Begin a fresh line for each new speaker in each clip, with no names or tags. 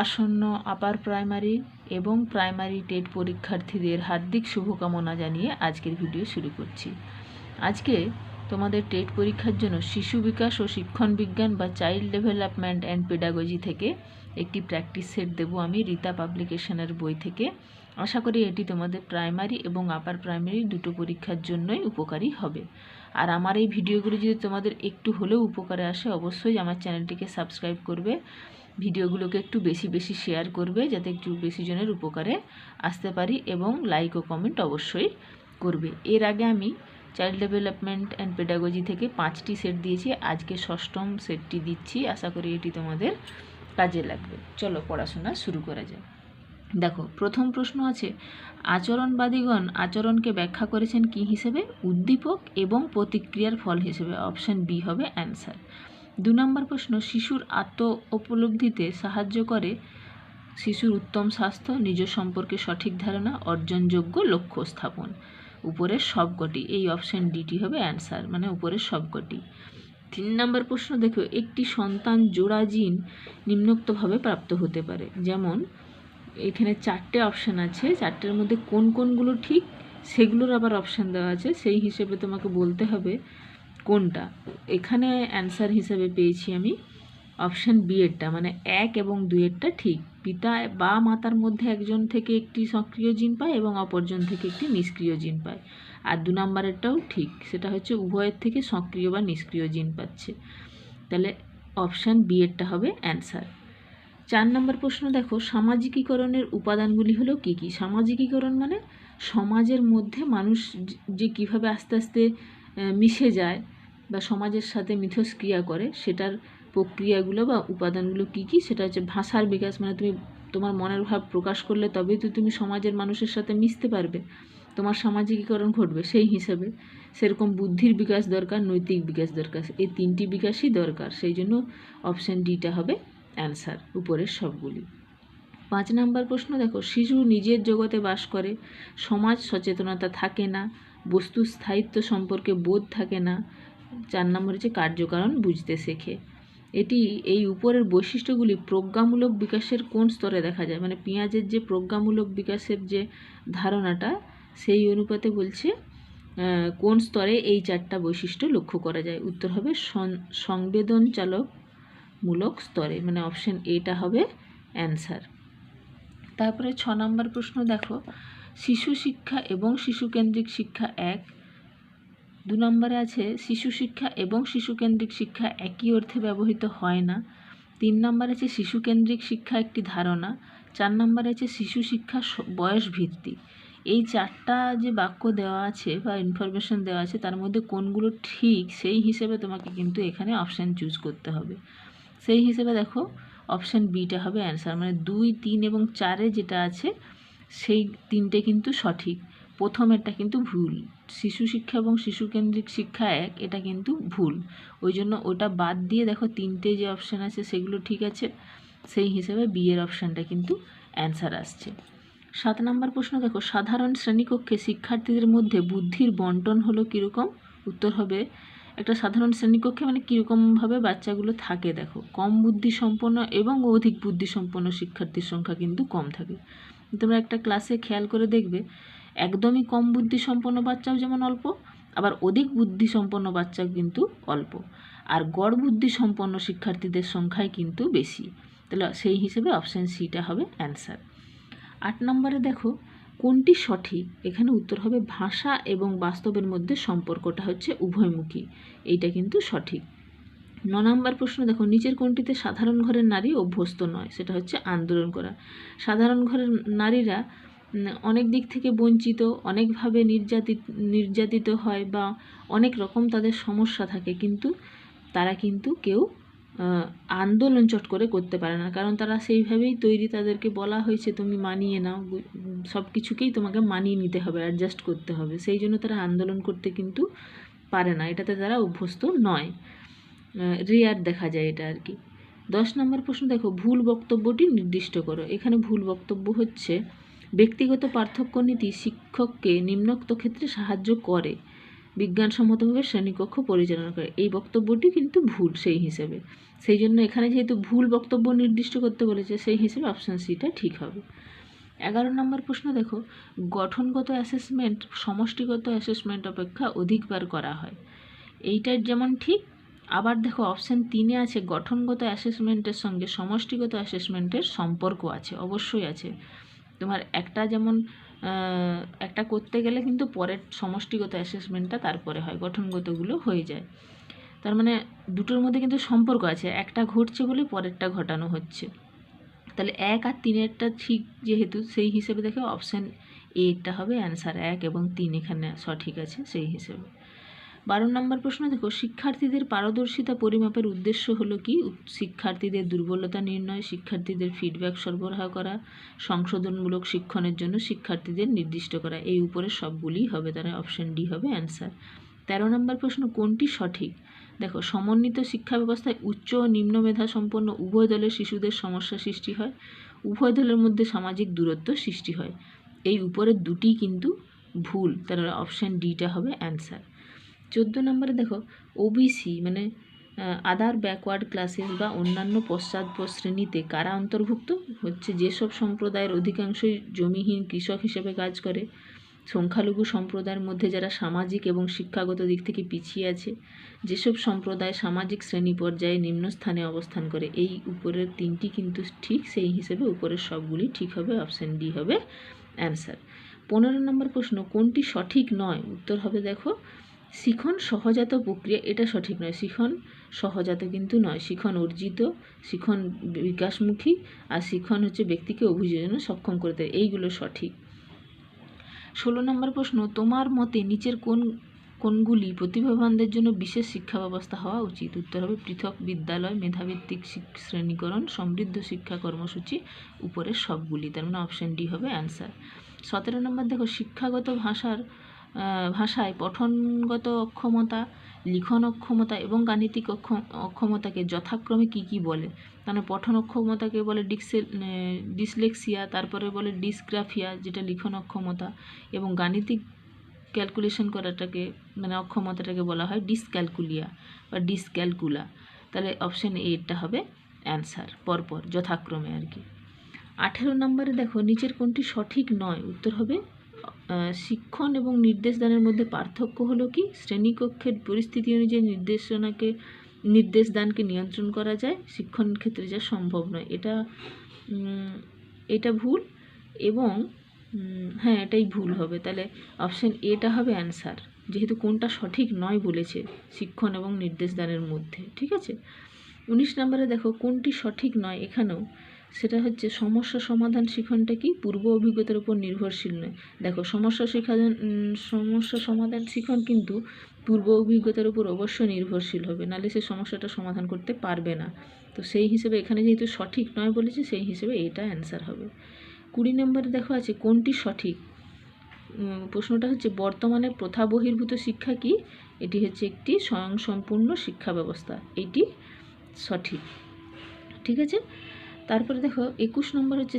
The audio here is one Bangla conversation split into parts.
আসন্ন আপার প্রাইমারি এবং প্রাইমারি টেট পরীক্ষার্থীদের হার্দিক শুভকামনা জানিয়ে আজকের ভিডিও শুরু করছি। আজকে তোমাদের টেট পরীক্ষার জন্য শিশু বিকাশ ও শিক্ষণ বিজ্ঞান বা চাইল্ড ডেভেলপমেন্ট অ্যান্ড পেডাগজি থেকে একটি প্র্যাকটিস সেট দেবো আমি রীতা পাবলিকেশনের বই থেকে। আশা করি এটি তোমাদের প্রাইমারি এবং আপার প্রাইমারি দুটো পরীক্ষার জন্যই উপকারী হবে। আর আমার এই ভিডিওগুলো যদি তোমাদের একটু হলেও উপকারে আসে, অবশ্যই আমার চ্যানেলটিকে সাবস্ক্রাইব করবে। ভিডিওগুলোকে একটু বেশি বেশি শেয়ার করবে, যাতে একটু বেশি জনের উপকারে আসতে পারি এবং লাইক ও কমেন্ট অবশ্যই করবে। এর আগে আমি চাইল্ড ডেভেলপমেন্ট অ্যান্ড পেডাগজি থেকে পাঁচটি সেট দিয়েছি, আজকে ষষ্ঠম সেটটি দিচ্ছি। আশা করি এটি তোমাদের কাজে লাগবে। চলো পড়াশোনা শুরু করা যায় দেখো, প্রথম প্রশ্ন আছে, আচরণবাদীগণ আচরণকে ব্যাখ্যা করেছেন কি হিসেবে? উদ্দীপক এবং প্রতিক্রিয়ার ফল হিসেবে। অপশান বি হবে অ্যান্সার দু নম্বর প্রশ্ন, শিশুর আত্ম উপলব্ধিতে সাহায্য করে শিশুর উত্তম স্বাস্থ্য, নিজ সম্পর্কে সঠিক ধারণা, অর্জনযোগ্য লক্ষ্য স্থাপন। উপরের সবকটি, এই অপশান ডিটি হবে অ্যান্সার মানে উপরের সবকটি। তিন নম্বর প্রশ্ন, দেখো, একটি সন্তান জোড়া জিন নিম্নোক্তভাবে প্রাপ্ত হতে পারে। যেমন, এখানে চারটে অপশান আছে, চারটের মধ্যে কোন কোনগুলো ঠিক, সেগুলোর আবার অপশান দেওয়া আছে। সেই হিসেবে তোমাকে বলতে হবে কোনটা? এখানে অ্যান্সার হিসেবে পেয়েছি আমি অপশান বি এরটা মানে এক এবং দুইয়েরটা ঠিক। পিতা বা মাতার মধ্যে একজন থেকে একটি সক্রিয় জিন পায় এবং অপরজন থেকে একটি নিষ্ক্রিয় জিন পায়। আর দু নম্বরেরটাও ঠিক, সেটা হচ্ছে উভয়ের থেকে সক্রিয় বা নিষ্ক্রিয় জিন পাচ্ছে। তাহলে অপশান বি এরটা হবে অ্যান্সার চার নম্বর প্রশ্ন দেখো, সামাজিকীকরণের উপাদানগুলি হলো কী কী? সামাজিকীকরণ মানে সমাজের মধ্যে মানুষ যে কীভাবে আস্তে আস্তে মিশে যায় বা সমাজের সাথে মিথস্ক্রিয়া করে, সেটার প্রক্রিয়াগুলো বা উপাদানগুলো কী কী? সেটা হচ্ছে ভাষার বিকাশ মানে তুমি, তোমার মনের ভাব প্রকাশ করলে তবেই তো তুমি সমাজের মানুষের সাথে মিশতে পারবে। তোমার সামাজিকীকরণ ঘটবে সেই হিসেবে। সেরকম বুদ্ধির বিকাশ দরকার, নৈতিক বিকাশ দরকার, এই তিনটি বিকাশই দরকার। সেই জন্য অপশান ডিটা হবে অ্যান্সার উপরের সবগুলি। পাঁচ নাম্বার প্রশ্ন, দেখো, শিশু নিজের জগতে বাস করে, সমাজ সচেতনতা থাকে না বস্তুর স্থায়িত্ব সম্পর্কে বোধ থাকে না। চার নম্বর হচ্ছে কার্যকারণ বুঝতে শেখে। এটি এই উপরের বৈশিষ্ট্যগুলি প্রজ্ঞামূলক বিকাশের কোন স্তরে দেখা যায়? মানে পেঁয়াজের যে প্রজ্ঞামূলক বিকাশের যে ধারণাটা, সেই অনুপাতে বলছে কোন স্তরে এই চারটা বৈশিষ্ট্য লক্ষ্য করা যায়? উত্তর হবে সংবেদন চালক মূলক স্তরে। মানে অপশন এটা হবে অ্যান্সার। তারপরে ছ নম্বর প্রশ্ন দেখো। শিশু শিক্ষা এবং শিশুকেন্দ্রিক শিক্ষা এক। দু নম্বরে আছে, শিশু শিক্ষা এবং শিশুকেন্দ্রিক শিক্ষা একই অর্থে ব্যবহৃত হয় না। তিন নম্বর আছে, শিশুকেন্দ্রিক শিক্ষা একটি ধারণা। চার নম্বরে আছে, শিশু শিক্ষা বয়স ভিত্তিক। এই চারটা যে বাক্য দেওয়া আছে বা ইনফরমেশন দেওয়া আছে, তার মধ্যে কোনগুলো ঠিক সেই হিসেবে তোমাকে কিন্তু এখানে অপশান চুজ করতে হবে। সেই হিসেবে দেখো অপশান বিটা হবে অ্যান্সার মানে দুই, তিন এবং চারে যেটা আছে সেই তিনটে কিন্তু সঠিক। প্রথমেরটা কিন্তু ভুল। শিশু শিক্ষা এবং শিশুকেন্দ্রিক শিক্ষা এক, এটা কিন্তু ভুল। ওই জন্য ওটা বাদ দিয়ে দেখো তিনটে যে অপশান আছে সেগুলো ঠিক আছে। সেই হিসেবে বিয়ের অপশানটা কিন্তু অ্যান্সার আসছে। সাত নম্বর প্রশ্ন দেখো, সাধারণ শ্রেণীকক্ষে শিক্ষার্থীদের মধ্যে বুদ্ধির বন্টন হলো কীরকম? উত্তর হবে, একটা সাধারণ শ্রেণীকক্ষে মানে কীরকমভাবে বাচ্চাগুলো থাকে দেখো। কম বুদ্ধি সম্পন্ন এবং অধিক বুদ্ধি সম্পন্ন শিক্ষার্থীর সংখ্যা কিন্তু কম থাকে। তোমরা একটা ক্লাসে খেয়াল করে দেখবে, একদমই কম বুদ্ধি সম্পন্ন বাচ্চাও যেমন অল্প, আবার অধিক বুদ্ধি সম্পন্ন বাচ্চাও কিন্তু অল্প। আর গড় বুদ্ধি সম্পন্ন শিক্ষার্থীদের সংখ্যাই কিন্তু বেশি। তাহলে সেই হিসেবে অপশান সিটা হবে অ্যান্সার আট নম্বরে দেখো, কোনটি সঠিক? এখানে উত্তর হবে ভাষা এবং বাস্তবের মধ্যে সম্পর্কটা হচ্ছে উভয়মুখী। এইটা কিন্তু সঠিক। ন নম্বর প্রশ্ন, দেখো, নিচের কোনটিতে সাধারণ ঘরের নারী অভ্যস্ত নয়? সেটা হচ্ছে আন্দোলন করা। সাধারণ ঘরের নারীরা অনেক দিক থেকে বঞ্চিত, অনেকভাবে নির্যাতিত নির্যাতিত হয় বা অনেক রকম তাদের সমস্যা থাকে, কিন্তু তারা কিন্তু কেউ আন্দোলন চট করে করতে পারে না। কারণ তারা সেইভাবেই তৈরি, তাদেরকে বলা হয়েছে, তুমি মানিয়ে নাও। সব কিছুকেই তোমাকে মানিয়ে নিতে হবে অ্যাডজাস্ট করতে হবে। সেই জন্য তারা আন্দোলন করতে কিন্তু পারে না। এটাতে তারা অভ্যস্ত নয়। রেয়ার দেখা যায় এটা আর কি। দশ নম্বর প্রশ্ন দেখো, ভুল বক্তব্যটি নির্দিষ্ট করো। এখানে ভুল বক্তব্য হচ্ছে, ব্যক্তিগত পার্থক্য নীতি শিক্ষককে নিম্নোক্ত ক্ষেত্রে সাহায্য করে, বিজ্ঞানসম্মতভাবে শ্রেণীকক্ষ পরিচালনা করে। এই বক্তব্যটি কিন্তু ভুল সেই হিসেবে। সেই জন্য এখানে যেহেতু ভুল বক্তব্য নির্দিষ্ট করতে বলেছে, সেই হিসেবে অপশান সিটা ঠিক হবে। এগারো নম্বর প্রশ্ন দেখো, গঠনগত অ্যাসেসমেন্ট সমষ্টিগত অ্যাসেসমেন্ট অপেক্ষা অধিকবার করা হয়। এইটার যেমন ঠিক আবার দেখো অপশান তিনে আছে, গঠনগত অ্যাসেসমেন্টের সঙ্গে সমষ্টিগত অ্যাসেসমেন্টের সম্পর্ক আছে, অবশ্যই আছে। তোমার একটা যেমন একটা করতে গেলে কিন্তু পরের সমষ্টিগত অ্যাসেসমেন্টটা তারপরে হয়, গঠনগতগুলো হয়ে যায়। তার মানে দুটোর মধ্যে কিন্তু সম্পর্ক আছে, একটা ঘটছে বলে পরেরটা ঘটানো হচ্ছে। তাহলে এক আর তিনেরটা ঠিক যেহেতু, সেই হিসেবে দেখে অপশান এটা হবে অ্যান্সার এক এবং তিন এখানে সঠিক আছে, সেই হিসেবে। বারো নম্বর প্রশ্ন, দেখো, শিক্ষার্থীদের পারদর্শিতা পরিমাপের উদ্দেশ্য হলো কি? শিক্ষার্থীদের দুর্বলতা নির্ণয়, শিক্ষার্থীদের ফিডব্যাক সরবরাহ করা, সংশোধনমূলক শিক্ষণের জন্য শিক্ষার্থীদের নির্দিষ্ট করা। এই উপরে সবগুলিই হবে, তারা অপশান ডি হবে অ্যান্সার তেরো নম্বর প্রশ্ন, কোনটি সঠিক? দেখো, সমন্বিত শিক্ষা ব্যবস্থায় উচ্চ ও নিম্ন মেধা সম্পন্ন উভয় দলের শিশুদের সমস্যা সৃষ্টি হয়। উভয় দলের মধ্যে সামাজিক দূরত্ব সৃষ্টি হয়। এই উপরের দুটি কিন্তু ভুল, তার অপশান ডিটা হবে অ্যান্সার চোদ্দ নম্বরে দেখো ওবিসি মানে আদার ব্যাকওয়ার্ড ক্লাসেস বা অন্যান্য পশ্চাৎপদ শ্রেণীতে কারা অন্তর্ভুক্ত? হচ্ছে যেসব সম্প্রদায়ের অধিকাংশই জমিহীন কৃষক হিসেবে কাজ করে। সংখ্যালঘু সম্প্রদায়ের মধ্যে যারা সামাজিক এবং শিক্ষাগত দিক থেকে পিছিয়ে আছে, যেসব সম্প্রদায় সামাজিক শ্রেণি পর্যায়ে নিম্ন স্থানে অবস্থান করে, এই উপরের তিনটি কিন্তু ঠিক সেই হিসেবে উপরের সবগুলি ঠিক হবে অপশান ডি হবে অ্যান্সার পনেরো নম্বর প্রশ্ন, কোনটি সঠিক নয়? উত্তর হবে দেখো শিখন সহজাত প্রক্রিয়া, এটা সঠিক নয়। শিখন সহজাত কিন্তু নয়। শিখন অর্জিত, শিখন বিকাশমুখী, আর শিখন হচ্ছে ব্যক্তিকে অভিযোজনে সক্ষম করে দেয়। এইগুলো সঠিক। ষোলো নম্বর প্রশ্ন, তোমার মতে নিচের কোন, কোনগুলি প্রতিভাবানদের জন্য বিশেষ শিক্ষা ব্যবস্থা হওয়া উচিত? উত্তর হবে পৃথক বিদ্যালয়, মেধাভিত্তিক শ্রেণীকরণ, সমৃদ্ধ শিক্ষা কর্মসূচি, উপরের সবগুলি। তার মানে অপশান ডি হবে অ্যান্সার সতেরো নম্বর, দেখো, শিক্ষাগত ভাষার ভাষায় পঠনগত অক্ষমতা লিখন অক্ষমতা এবং গাণিতিক অক্ষ- অক্ষমতাকে যথাক্রমে কি কি বলে? মানে পঠন অক্ষমতাকে বলে ডিক্সে ডিসলেক্সিয়া, তারপরে বলে ডিসগ্রাফিয়া, যেটা লিখন অক্ষমতা এবং গাণিতিক ক্যালকুলেশন করাটাকে মানে অক্ষমতাটাকে বলা হয় ডিসক্যালকুলিয়া বা ডিসক্যালকুলা। তাহলে অপশান এটা হবে অ্যান্সার, পরপর, যথাক্রমে আর কি। আঠেরো নম্বরে দেখো, নিচের কোনটি সঠিক নয়? উত্তর হবে শিক্ষণ এবং নির্দেশদানের মধ্যে পার্থক্য হলো কি? শ্রেণীকক্ষের পরিস্থিতি অনুযায়ী নির্দেশনাকে, নির্দেশদানকে নিয়ন্ত্রণ করা যায়, শিক্ষণ ক্ষেত্রে যা সম্ভব নয়। এটা এটা ভুল এবং হ্যাঁ এটাই ভুল হবে। তাহলে অপশান এটা হবে অ্যান্সার যেহেতু কোনটা সঠিক নয় বলেছে শিক্ষণ এবং নির্দেশদানের মধ্যে, ঠিক আছে? উনিশ নম্বরে দেখো, কোনটি সঠিক নয় এখানেও সেটা হচ্ছে সমস্যা সমাধান শিখনটা কি পূর্ব অভিজ্ঞতার উপর নির্ভরশীল নয়। দেখো, সমস্যা শিখান সমস্যা সমাধান শিখন কিন্তু পূর্ব অভিজ্ঞতার উপর অবশ্যই নির্ভরশীল হবে, নাহলে সে সমস্যাটা সমাধান করতে পারবে না। তো সেই হিসেবে এখানে যেহেতু সঠিক নয় বলেছে, সেই হিসেবে এটা অ্যান্সার হবে। কুড়ি নম্বরে দেখো আছে, কোনটি সঠিক? প্রশ্নটা হচ্ছে, বর্তমানে প্রথা বহির্ভূত শিক্ষা কি? এটি হচ্ছে একটি স্বয়ংসম্পূর্ণ শিক্ষা ব্যবস্থা, এটি সঠিক। ঠিক আছে? তারপরে দেখো, একুশ নম্বর হচ্ছে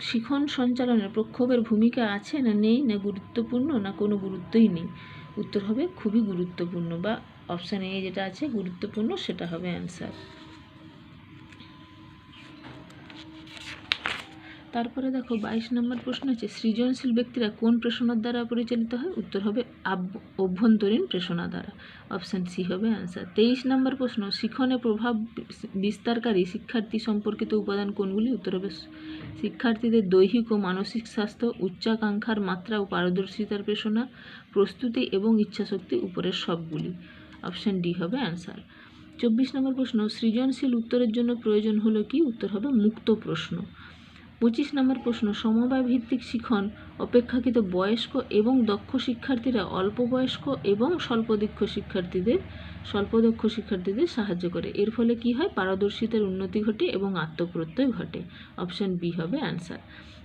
শিখন সঞ্চালনের প্রক্ষোভের ভূমিকা আছে না নেই, না গুরুত্বপূর্ণ, না কোনো গুরুত্বই নেই? উত্তর হবে খুবই গুরুত্বপূর্ণ বা অপশান এ যেটা আছে, গুরুত্বপূর্ণ সেটা হবে অ্যান্সার তারপরে দেখো বাইশ নম্বর প্রশ্ন আছে সৃজনশীল ব্যক্তিরা কোন প্রেষণার দ্বারা পরিচালিত হয়? উত্তর হবে অভ্যন্তরীণ প্রেষণা দ্বারা অপশান সি হবে অ্যান্সার তেইশ নম্বর প্রশ্ন শিখনে প্রভাব বিস্তারকারী শিক্ষার্থী সম্পর্কিত উপাদান কোনগুলি? উত্তর হবে শিক্ষার্থীদের দৈহিক ও মানসিক স্বাস্থ্য, উচ্চাকাঙ্ক্ষার মাত্রা ও পারদর্শিতার প্রেষণা প্রস্তুতি এবং ইচ্ছাশক্তি উপরের সবগুলি। অপশান ডি হবে অ্যান্সার চব্বিশ নম্বর প্রশ্ন, সৃজনশীল উত্তরের জন্য প্রয়োজন হলো কি? উত্তর হবে মুক্ত প্রশ্ন। পঁচিশ নম্বর প্রশ্ন সমবায় ভিত্তিক শিখন, অপেক্ষাকৃত বয়স্ক এবং দক্ষ শিক্ষার্থীরা অল্প বয়স্ক এবং স্বল্পদক্ষ শিক্ষার্থীদের স্বল্পদক্ষ শিক্ষার্থীদের সাহায্য করে। এর ফলে কি হয়? পারদর্শিতার উন্নতি ঘটে এবং আত্মপ্রত্যয় ঘটে। অপশান বি হবে অ্যান্সার।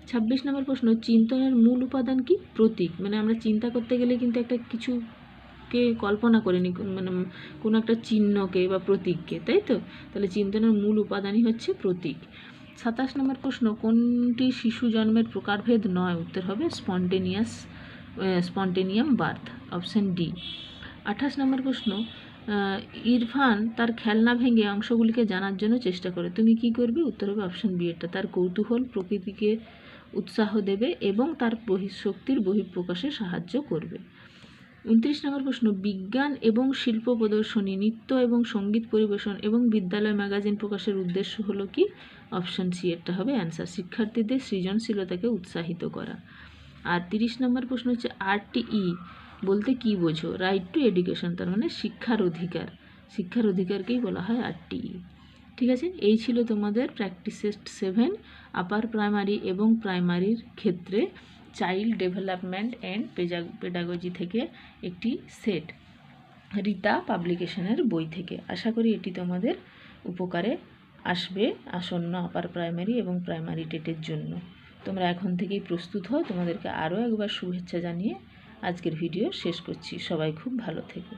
ছাব্বিশ নম্বর প্রশ্ন, চিন্তনের মূল উপাদান কি? প্রতীক। মানে আমরা চিন্তা করতে গেলে কিন্তু একটা কিছুকে কল্পনা করে নিই মানে কোনো একটা চিহ্নকে বা প্রতীককে, তাই তো? তাহলে চিন্তনের মূল উপাদানই হচ্ছে প্রতীক। সাতাশ নম্বর প্রশ্ন, কোনটি শিশু জন্মের প্রকারভেদ নয়? উত্তর হবে spontaneous spontaneous birth, option D. আঠাশ নম্বর প্রশ্ন ইরফান তার খেলনা ভেঙে অংশগুলিকে জানার জন্য চেষ্টা করে। তুমি কি করবে? উত্তর হবে অপশন বি এটা। তার কৌতূহল প্রকৃতিকে উৎসাহ দেবে এবং তার বহিঃশক্তির বহিঃপ্রকাশে সাহায্য করবে। উনত্রিশ নম্বর প্রশ্ন, বিজ্ঞান এবং শিল্প প্রদর্শনী, নৃত্য এবং সংগীত পরিবেশন এবং বিদ্যালয় ম্যাগাজিন প্রকাশের উদ্দেশ্য হলো কি? অপশান সি এটা হবে অ্যান্সার শিক্ষার্থীদের সৃজনশীলতাকে উৎসাহিত করা। আর তিরিশ নম্বর প্রশ্ন হচ্ছে আরটিই বলতে কি বোঝো? রাইট টু এডুকেশন তার মানে শিক্ষার অধিকার। শিক্ষার অধিকারকেই বলা হয় আরটিই ঠিক আছে? এই ছিল তোমাদের প্র্যাকটিস সেভেন আপার প্রাইমারি এবং প্রাইমারির ক্ষেত্রে চাইল্ড ডেভেলপমেন্ট অ্যান্ড পেডাগজি থেকে একটি সেট রীতা পাবলিকেশনের বই থেকে। আশা করি এটি তোমাদের উপকারে আসবে আসন্ন আপার প্রাইমারি এবং প্রাইমারি টেটের জন্য। তোমরা এখন থেকেই প্রস্তুত হও। তোমাদেরকে আরও একবার শুভেচ্ছা জানিয়ে আজকের ভিডিও শেষ করছি। সবাই খুব ভালো থেকো।